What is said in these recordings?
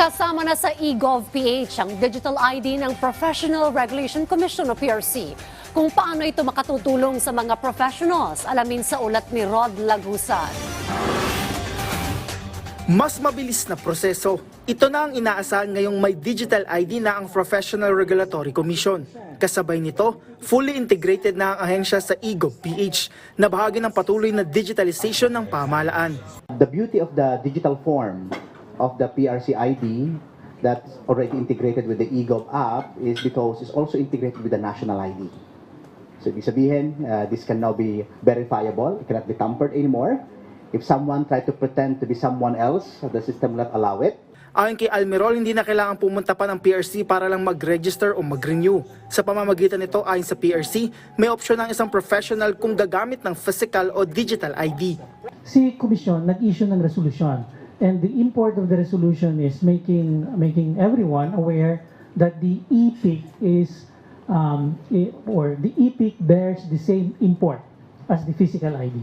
Kasama na sa eGovPH ang digital ID ng Professional Regulation Commission o PRC. Kung paano ito makatutulong sa mga professionals, alamin sa ulat ni Rod Lagusan. Mas mabilis na proseso. Ito na ang inaasahan ngayong may digital ID na ang Professional Regulatory Commission. Kasabay nito, fully integrated na ang ahensya sa eGovPH na bahagi ng patuloy na digitalization ng pamahalaan. The beauty of the digital form of the PRC ID that's already integrated with the eGov app is because it's also integrated with the national ID. So ibig sabihin, uh, this can now be verifiable, it cannot be tampered anymore. If someone try to pretend to be someone else, the system will not allow it. Ayon kay Almirol, hindi na kailangan pumunta pa ng PRC para lang mag-register o mag-renew. Sa pamamagitan nito, ayon sa PRC, may opsyon ng isang professional kung gagamit ng physical o digital ID. si Commission nag-issue ng resolution. And the import of the resolution is making making everyone aware that the EPIC is um, or the EPIC bears the same import as the physical ID.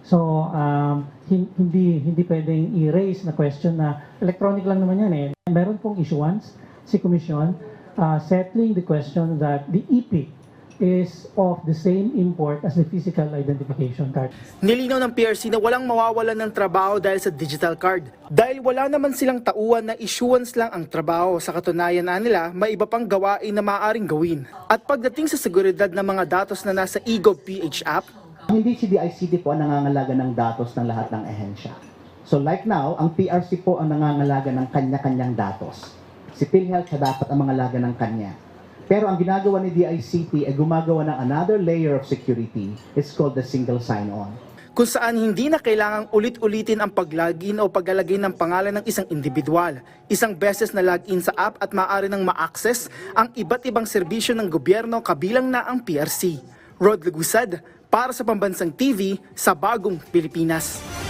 So um, hin- hindi hindi pwedeng i-raise na question na electronic lang naman yan eh. Meron pong issuance si Commission uh, settling the question that the EPIC is of the same import as the physical identification card. Nilinaw ng PRC na walang mawawalan ng trabaho dahil sa digital card. Dahil wala naman silang tauhan na issuance lang ang trabaho. Sa katunayan na nila, may iba pang gawain na maaaring gawin. At pagdating sa seguridad ng mga datos na nasa eGovPH app, Hindi si DICT po ang nangangalaga ng datos ng lahat ng ehensya. So like now, ang PRC po ang nangangalaga ng kanya-kanyang datos. Si PhilHealth siya dapat ang mangalaga ng kanya. Pero ang ginagawa ni DICT ay gumagawa ng another layer of security. It's called the single sign-on. kung saan hindi na kailangang ulit-ulitin ang pag-login o paglalagay ng pangalan ng isang individual. Isang beses na login sa app at maaari nang ma-access ang iba't ibang serbisyo ng gobyerno kabilang na ang PRC. Rod Lagusad, para sa Pambansang TV sa Bagong Pilipinas.